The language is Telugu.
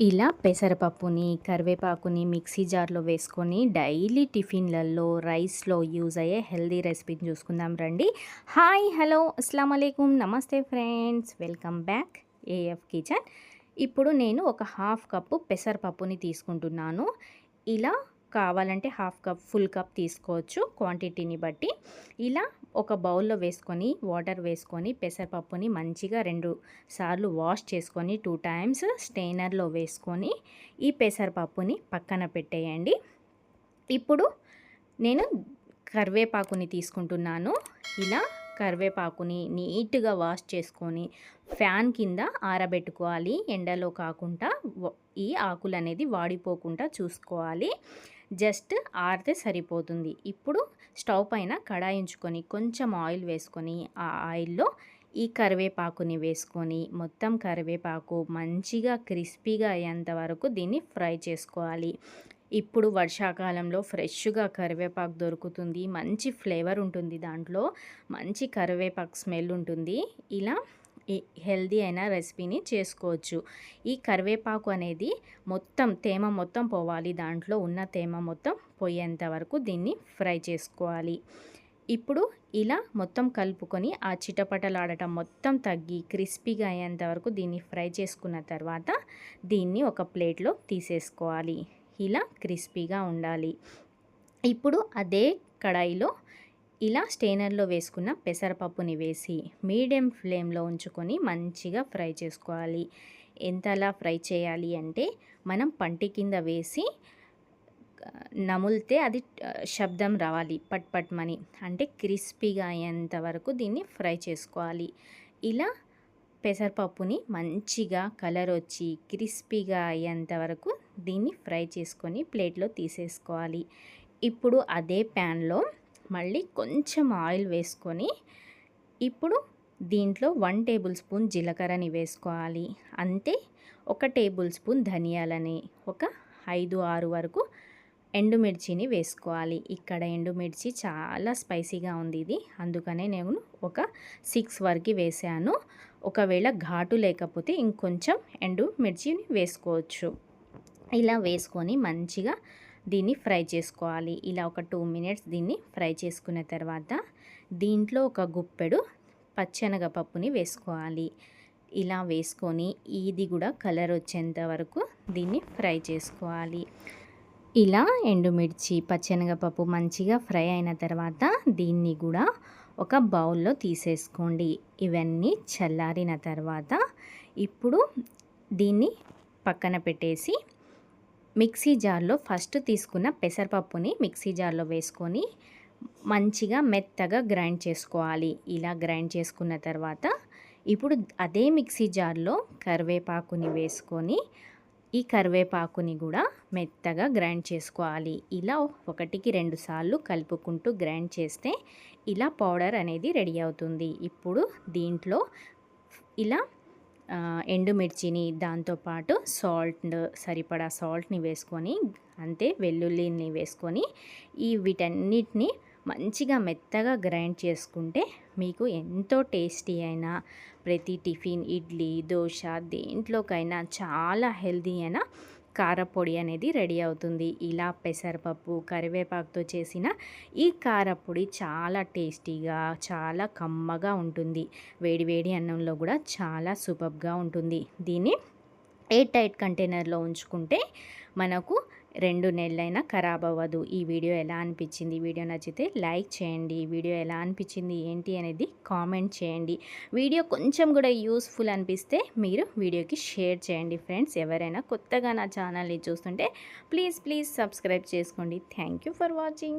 ఇలా పెసరపప్పుని కరివేపాకుని మిక్సీ జార్లో వేసుకొని డైలీ టిఫిన్లలో రైస్లో యూజ్ అయ్యే హెల్దీ రెసిపీని చూసుకుందాం రండి. హాయ్ హలో అస్సలం అయికం నమస్తే friends. Welcome back AF kitchen. ఇప్పుడు నేను ఒక హాఫ్ కప్పు పెసరపప్పుని తీసుకుంటున్నాను. ఇలా కావాలంటే హాఫ్ కప్ ఫుల్ కప్ తీసుకోవచ్చు క్వాంటిటీని బట్టి. ఇలా ఒక బౌల్లో వేసుకొని వాటర్ వేసుకొని పెసరపప్పుని మంచిగా రెండు సార్లు వాష్ చేసుకొని టూ టైమ్స్ స్టెయినర్లో వేసుకొని ఈ పెసరపప్పుని పక్కన పెట్టేయండి. ఇప్పుడు నేను కరివేపాకుని తీసుకుంటున్నాను. ఇలా కరివేపాకుని నీట్గా వాష్ చేసుకొని ఫ్యాన్ కింద ఆరబెట్టుకోవాలి. ఎండలో కాకుండా ఈ ఆకులు అనేది వాడిపోకుండా చూసుకోవాలి. జస్ట్ ఆరితే సరిపోతుంది. ఇప్పుడు స్టవ్ పైన కడాయించుకొని కొంచెం ఆయిల్ వేసుకొని ఆ ఆయిల్లో ఈ కరివేపాకుని వేసుకొని మొత్తం కరివేపాకు మంచిగా క్రిస్పీగా అయ్యేంత వరకు దీన్ని ఫ్రై చేసుకోవాలి. ఇప్పుడు వర్షాకాలంలో ఫ్రెష్గా కరివేపాకు దొరుకుతుంది మంచి ఫ్లేవర్ ఉంటుంది దాంట్లో మంచి కరివేపాకు స్మెల్ ఉంటుంది. ఇలా హెల్దీ అయిన రెసిపీని చేసుకోవచ్చు. ఈ కరివేపాకు అనేది మొత్తం తేమ మొత్తం పోవాలి. దాంట్లో ఉన్న తేమ మొత్తం పోయేంత వరకు దీన్ని ఫ్రై చేసుకోవాలి. ఇప్పుడు ఇలా మొత్తం కలుపుకొని ఆ చిటపటలాడటం మొత్తం తగ్గి క్రిస్పీగా అయ్యేంత వరకు దీన్ని ఫ్రై చేసుకున్న తర్వాత దీన్ని ఒక ప్లేట్లో తీసేసుకోవాలి. ఇలా క్రిస్పీగా ఉండాలి. ఇప్పుడు అదే కడాయిలో ఇలా స్టెయినర్లో వేసుకున్న పెసరపప్పుని వేసి మీడియం ఫ్లేమ్లో ఉంచుకొని మంచిగా ఫ్రై చేసుకోవాలి. ఎంతలా ఫ్రై చేయాలి అంటే మనం పంటి కింద వేసి నములితే అది శబ్దం రావాలి. పట్ పట్మని అంటే క్రిస్పీగా అయ్యేంత వరకు దీన్ని ఫ్రై చేసుకోవాలి. ఇలా పెసరపప్పుని మంచిగా కలర్ వచ్చి క్రిస్పీగా అయ్యేంత వరకు దీన్ని ఫ్రై చేసుకొని ప్లేట్లో తీసేసుకోవాలి. ఇప్పుడు అదే ప్యాన్లో మళ్ళీ కొంచెం ఆయిల్ వేసుకొని ఇప్పుడు దీంట్లో వన్ టేబుల్ స్పూన్ జీలకర్రని వేసుకోవాలి. అంతే ఒక టేబుల్ స్పూన్ ధనియాలని ఒక ఐదు ఆరు వరకు ఎండుమిర్చిని వేసుకోవాలి. ఇక్కడ ఎండుమిర్చి చాలా స్పైసీగా ఉంది ఇది. అందుకనే నేను ఒక సిక్స్ వరకు వేసాను. ఒకవేళ ఘాటు లేకపోతే ఇంకొంచెం ఎండుమిర్చిని వేసుకోవచ్చు. ఇలా వేసుకొని మంచిగా దీన్ని ఫ్రై చేసుకోవాలి. ఇలా ఒక టూ మినిట్స్ దీన్ని ఫ్రై చేసుకున్న తర్వాత దీంట్లో ఒక గుప్పెడు పచ్చనగపప్పుని వేసుకోవాలి. ఇలా వేసుకొని ఇది కూడా కలర్ వచ్చేంత వరకు దీన్ని ఫ్రై చేసుకోవాలి. ఇలా ఎండుమిర్చి పచ్చనగపప్పు మంచిగా ఫ్రై అయిన తర్వాత దీన్ని కూడా ఒక బౌల్లో తీసేసుకోండి. ఇవన్నీ చల్లారిన తర్వాత ఇప్పుడు దీన్ని పక్కన పెట్టేసి మిక్సీ జార్లో ఫస్ట్ తీసుకున్న పెసరపప్పుని మిక్సీ జార్లో వేసుకొని మంచిగా మెత్తగా గ్రైండ్ చేసుకోవాలి. ఇలా గ్రైండ్ చేసుకున్న తర్వాత ఇప్పుడు అదే మిక్సీ జార్లో కరివేపాకుని వేసుకొని ఈ కరివేపాకుని కూడా మెత్తగా గ్రైండ్ చేసుకోవాలి. ఇలా ఒకటికి రెండు సార్లు కలుపుకుంటూ గ్రైండ్ చేస్తే ఇలా పౌడర్ అనేది రెడీ అవుతుంది. ఇప్పుడు దీంట్లో ఇలా ఎండుమిర్చిని దాంతోపాటు సాల్ట్ సరిపడా సాల్ట్ని వేసుకొని అంతే వెల్లుల్లిని వేసుకొని ఈ వీటన్నిటిని మంచిగా మెత్తగా గ్రైండ్ చేసుకుంటే మీకు ఎంతో టేస్టీ అయిన ప్రతి టిఫిన్ ఇడ్లీ దోశ దేంట్లోకైనా చాలా హెల్దీ అయిన కారపొడి అనేది రెడీ అవుతుంది. ఇలా పెసరపప్పు కరివేపాకుతో చేసిన ఈ కారపొడి చాలా టేస్టీగా చాలా కమ్మగా ఉంటుంది. వేడివేడి అన్నంలో కూడా చాలా సూపర్గా ఉంటుంది. దీన్ని ఎయిర్ టైట్ కంటైనర్లో ఉంచుకుంటే మనకు రెండు నెలలైనా ఖరాబ్ అవ్వదు. ఈ వీడియో ఎలా అనిపించింది? వీడియో నచ్చితే లైక్ చేయండి. వీడియో ఎలా అనిపించింది? ఏంటి అనేది కామెంట్ చేయండి. వీడియో కొంచెం కూడా యూస్ఫుల్ అనిపిస్తే మీరు వీడియోకి షేర్ చేయండి ఫ్రెండ్స్. ఎవరైనా కొత్తగా నా ఛానల్ని చూస్తుంటే ప్లీజ్ ప్లీజ్ సబ్స్క్రైబ్ చేసుకోండి. Thank for watching.